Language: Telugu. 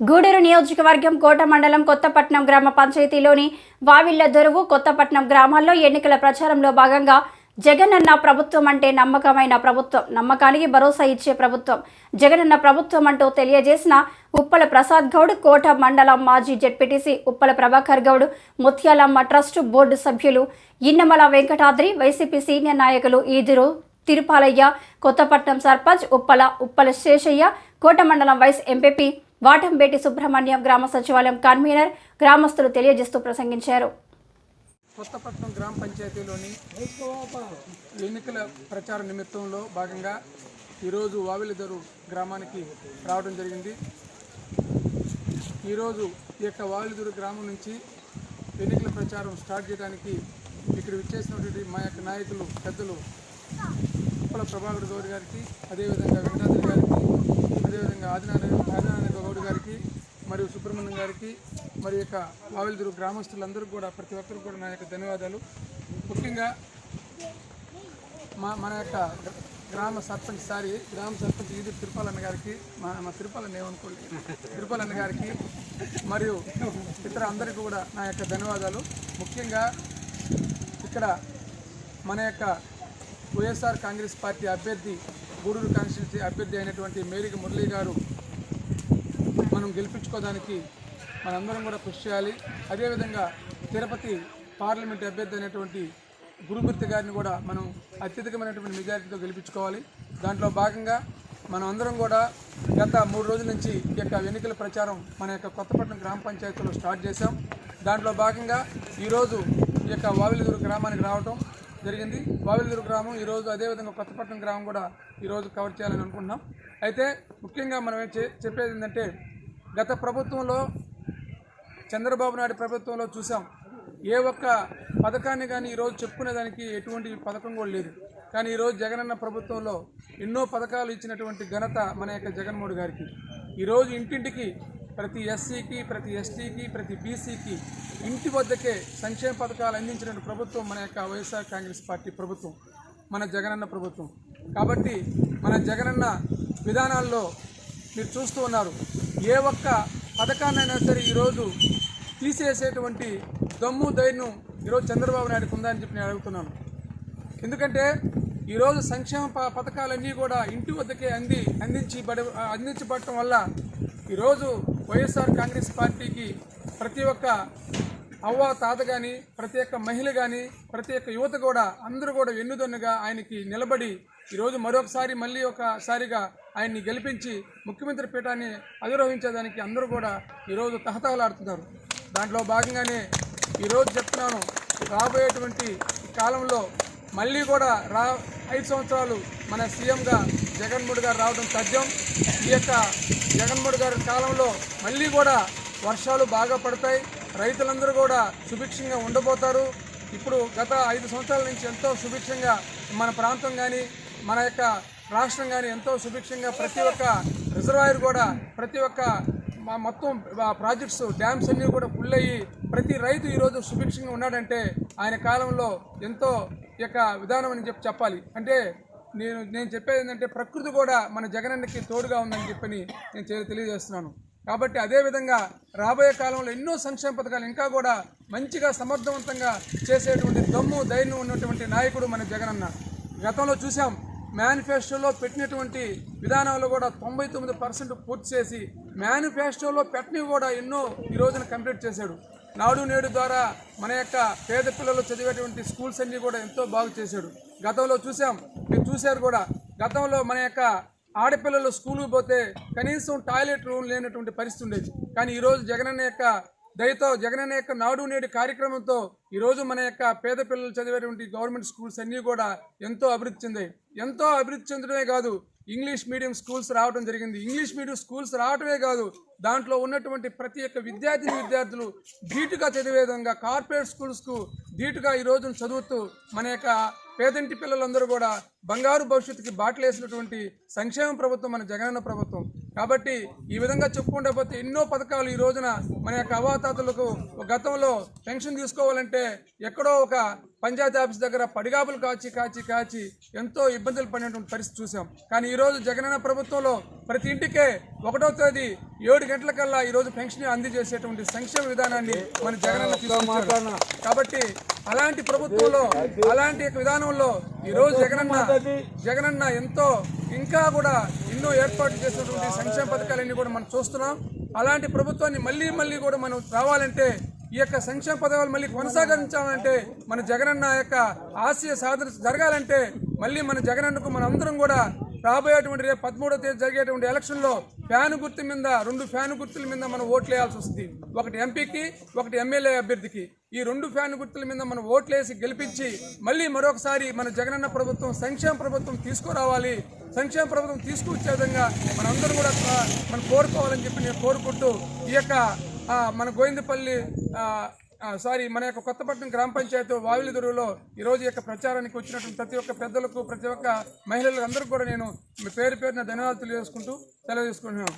గూడూరు నియోజకవర్గం కోట మండలం కొత్తపట్నం గ్రామ పంచాయతీలోని వావిళ్ళ దొరువు కొత్తపట్నం గ్రామాల్లో ఎన్నికల ప్రచారంలో భాగంగా జగనన్న ప్రభుత్వం అంటే నమ్మకమైన ప్రభుత్వం. నమ్మకానికి భరోసా ఇచ్చే ప్రభుత్వం. జగనన్న ప్రభుత్వం అంటూ తెలియజేసిన ఉప్పల ప్రసాద్ గౌడ్ కోట మండలం మాజీ ZPTC Uppala Prabhakar Goud Muthyalamma trust board సభ్యులు ఇన్నమల వెంకటాద్రి వైసీపీ సీనియర్ నాయకులు ఈదురు తిరుపాలయ్య కొత్తపట్నం సర్పంచ్ ఉప్పల ఉప్పల శేషయ్య కోట మండలం వైస్ ఎంపీపీ వాటంబేటి సుబ్రహ్మణ్యం గ్రామ సచివాలయం కన్వీనర్ గ్రామస్తులు తెలియజేస్తూ ప్రసంగించారు. కొత్తపట్నం గ్రామ పంచాయతీలోని ఎన్నికల ప్రచార నిమిత్తంలో భాగంగా ఈరోజు వావిలిదరు గ్రామానికి రావడం జరిగింది. ఈరోజు ఈ యొక్క వావిలిదరు గ్రామం నుంచి ఎన్నికల ప్రచారం స్టార్ట్ చేయడానికి ఇక్కడ విచ్చేసినటువంటి మా యొక్క నాయకులు పెద్దలు ఉప్పల ప్రభాకర్ గౌరి గారికి అదేవిధంగా వెంకటాద్రి గారికి అదేవిధంగా ఆదినారాయణ ఆదినారాయణ మరియు సుబ్రహ్మణ్యం గారికి మరి యొక్క వావిలిదురు గ్రామస్తులందరూ కూడా ప్రతి ఒక్కరికి కూడా నా యొక్క ధన్యవాదాలు. ముఖ్యంగా మా మన యొక్క గ్రామ సర్పంచ్ సారి గ్రామ సర్పంచ్ ఈది తిరుపాలన్న గారికి మా మా తిరుపాలన్న ఏమనుకోండి? తిరుపాలన్న గారికి మరియు ఇతర అందరికీ కూడా నా యొక్క ధన్యవాదాలు. ముఖ్యంగా ఇక్కడ మన యొక్క వైఎస్ఆర్ కాంగ్రెస్ పార్టీ అభ్యర్థి గూడూరు కాన్స్టిట్యూన్సీ అభ్యర్థి అయినటువంటి మేరిక మురళీ గారు మనం గెలిపించుకోవడానికి మనందరం కూడా కృషి చేయాలి. అదేవిధంగా తిరుపతి పార్లమెంట్ అభ్యర్థి అనేటువంటి గురుమూర్తి గారిని కూడా మనం అత్యధికమైనటువంటి మెజారిటీతో గెలిపించుకోవాలి. దాంట్లో భాగంగా మనం అందరం కూడా గత మూడు రోజుల నుంచి ఈ యొక్క ఎన్నికల ప్రచారం మన యొక్క కొత్తపట్నం గ్రామ పంచాయతీలో స్టార్ట్ చేశాం. దాంట్లో భాగంగా ఈరోజు ఈ యొక్క వావిలిదూరు గ్రామానికి రావటం జరిగింది. వావిలిదూరు గ్రామం ఈరోజు అదేవిధంగా కొత్తపట్నం గ్రామం కూడా ఈరోజు కవర్ చేయాలని అనుకుంటున్నాం. అయితే ముఖ్యంగా మనం ఏం చే- చెప్పేది ఏంటంటే గత ప్రభుత్వంలో చంద్రబాబు నాయుడు ప్రభుత్వంలో చూసాం ఏ ఒక్క పథకాన్ని కానీ ఈరోజు చెప్పుకునేదానికి ఎటువంటి పథకం కూడా లేదు. కానీ ఈరోజు జగనన్న ప్రభుత్వంలో ఎన్నో పథకాలు ఇచ్చినటువంటి ఘనత మన యొక్క జగన్మోహన్ గారికి. ఈరోజు ఇంటింటికి ప్రతి ఎస్సీకి ప్రతి ఎస్టీకి ప్రతి బీసీకి ఇంటి వద్దకే సంక్షేమ పథకాలు అందించిన ప్రభుత్వం మన యొక్క వైఎస్ఆర్ కాంగ్రెస్ పార్టీ ప్రభుత్వం మన జగనన్న ప్రభుత్వం. కాబట్టి మన జగనన్న విధానాల్లో మీరు చూస్తూ ఉన్నారు. ఏ ఒక్క పథకాన్నైనా సరే ఈరోజు తీసేసేటువంటి దమ్ము ధైర్యం ఈరోజు చంద్రబాబు నాయుడుకు ఉందని చెప్పి నేను అడుగుతున్నాను. ఎందుకంటే ఈరోజు సంక్షేమ ప- పథకాలన్నీ కూడా ఇంటి వద్దకే అంది అందించి బడ అందించబడటం వల్ల ఈరోజు వైఎస్ఆర్ కాంగ్రెస్ పార్టీకి ప్రతి ఒక్క అవ్వ తాత కానీ ప్రతి ఒక్క మహిళ కానీ ప్రతి ఒక్క యువత కూడా అందరూ కూడా వెన్నుదన్నుగా ఆయనకి నిలబడి ఈరోజు మరొకసారి మళ్ళీ ఒకసారిగా ఆయన్ని గెలిపించి ముఖ్యమంత్రి పీఠాన్ని అధిరోహించేదానికి అందరూ కూడా ఈరోజు తహతహలాడుతున్నారు. దాంట్లో భాగంగానే ఈరోజు చెప్తున్నాను రాబోయేటువంటి కాలంలో మళ్ళీ కూడా రా ఐదు సంవత్సరాలు మన సీఎంగా జగన్మోహన్ గారు రావడం తథ్యం ఈ యొక్క జగన్మోహన్ గారి కాలంలో మళ్ళీ కూడా వర్షాలు బాగా పడతాయి. రైతులందరూ కూడా సుభిక్షంగా ఉండబోతారు. ఇప్పుడు గత ఐదు సంవత్సరాల నుంచి ఎంతో సుభిక్షంగా మన ప్రాంతం కానీ మన యొక్క రాష్ట్రం కానీ ఎంతో సుభిక్షంగా ప్రతి ఒక్క రిజర్వాయర్ కూడా ప్రతి ఒక్క మా మొత్తం ఆ ప్రాజెక్ట్స్ డ్యామ్స్ అన్నీ కూడా ఫుల్ అయ్యి ప్రతి రైతు ఈరోజు సుభిక్షంగా ఉన్నాడంటే ఆయన కాలంలో ఎంతో యొక్క విధానం అని చెప్పి చెప్పాలి. అంటే నేను నేను చెప్పేది ఏంటంటే ప్రకృతి కూడా మన జగనన్నకి తోడుగా ఉందని చెప్పని నేను తెలియజేస్తున్నాను. కాబట్టి అదేవిధంగా రాబోయే కాలంలో ఎన్నో సంక్షేమ పథకాలు ఇంకా కూడా మంచిగా సమర్థవంతంగా చేసేటువంటి దమ్ము ధైర్యం ఉన్నటువంటి నాయకుడు మన జగనన్న గతంలో చూసాం మేనిఫెస్టోలో పెట్టినటువంటి విధానాలు కూడా తొంభై తొమ్మిది పర్సెంట్ పూర్తి చేసి మేనిఫెస్టోలో పెట్టినవి కూడా ఎన్నో ఈ రోజున కంప్లీట్ చేశాడు. నాడు నేడు ద్వారా మన యొక్క పేద పిల్లలు చదివేటువంటి స్కూల్స్ అన్నీ కూడా ఎంతో బాగు చేశాడు. గతంలో చూసాం మీరు చూశారు కూడా గతంలో మన యొక్క ఆడపిల్లలు స్కూల్కి పోతే కనీసం టాయిలెట్ రూమ్ లేనటువంటి పరిస్థితి ఉండేది. కానీ ఈరోజు జగనన్న యొక్క దయతో జగనన్న యొక్క నాడు నేడు కార్యక్రమంతో ఈరోజు మన యొక్క పేద పిల్లలు చదివేటువంటి గవర్నమెంట్ స్కూల్స్ అన్నీ కూడా ఎంతో అభివృద్ధి చెందాయి. ఎంతో అభివృద్ధి చెందడమే కాదు ఇంగ్లీష్ మీడియం స్కూల్స్ రావడం జరిగింది. ఇంగ్లీష్ మీడియం స్కూల్స్ రావటమే కాదు దాంట్లో ఉన్నటువంటి ప్రతి ఒక్క విద్యార్థిని విద్యార్థులు ధీటుగా చదివే విధంగా కార్పొరేట్ స్కూల్స్కు ధీటుగా ఈ రోజున చదువుతూ మన యొక్క పేదంటి పిల్లలందరూ కూడా బంగారు భవిష్యత్తుకి బాటలేసినటువంటి సంక్షేమ ప్రభుత్వం మన జగనన్న ప్రభుత్వం. కాబట్టి ఈ విధంగా చెప్పుకుంటే పోతే ఎన్నో పథకాలు ఈ రోజున మన యొక్క అవాతాతలకు గతంలో పెన్షన్ తీసుకోవాలంటే ఎక్కడో ఒక పంచాయతీ ఆఫీస్ దగ్గర పడిగాపులు కాచి కాచి కాచి ఎంతో ఇబ్బందులు పడినటువంటి పరిస్థితి చూసాం కానీ ఈ రోజు జగనన్న ప్రభుత్వంలో ప్రతి ఇంటికే ఒకటో తేదీ ఏడు గంటలకల్లా ఈ రోజు పెన్షన్ అందజేసేటువంటి సంక్షేమ విధానాన్ని మన జగనన్న తీసుకొచ్చారు కాబట్టి అలాంటి ప్రభుత్వంలో అలాంటి విధానంలో ఈ రోజు జగనన్న జగనన్న ఎంతో ఇంకా కూడా ఎన్నో ఏర్పాటు చేసినటువంటి సంక్షేమ పథకాలన్నీ కూడా మనం చూస్తున్నాం. అలాంటి ప్రభుత్వాన్ని మళ్ళీ మళ్ళీ కూడా మనం రావాలంటే ఈ యొక్క సంక్షేమ పథకాలు మళ్ళీ కొనసాగించాలంటే మన జగనన్న యొక్క ఆశయ సాధన జరగాలంటే మళ్ళీ మన జగనన్నకు మన అందరం కూడా రాబోయేటువంటి రేపు పదమూడో తేదీ జరిగేటువంటి ఎలక్షన్లో ఫ్యాన్ గుర్తు మీద రెండు ఫ్యాన్ గుర్తుల మీద మనం ఓట్లు వేయాల్సి వస్తుంది. ఒకటి ఎంపీకి ఒకటి ఎమ్మెల్యే అభ్యర్థికి. ఈ రెండు ఫ్యాన్ గుర్తుల మీద మనం ఓట్లేసి గెలిపించి మళ్ళీ మరొకసారి మన జగనన్న ప్రభుత్వం సంక్షేమ ప్రభుత్వం తీసుకురావాలి. సంక్షేమ ప్రభుత్వం తీసుకువచ్చే విధంగా మనందరం కూడా మనం కోరుకోవాలని చెప్పి నేను కోరుకుంటూ ఈ యొక్క మన గోవిందపల్లి సారీ మన యొక్క కొత్తపట్నం గ్రామ పంచాయతీ వావిలిదురులో ఈరోజు యొక్క ప్రచారానికి వచ్చినటువంటి ప్రతి ఒక్క పెద్దలకు ప్రతి ఒక్క మహిళలకు అందరికీ కూడా నేను మీ పేరు పేరున ధన్యవాదాలు తెలియజేసుకుంటూ తెలియజేసుకుంటున్నాను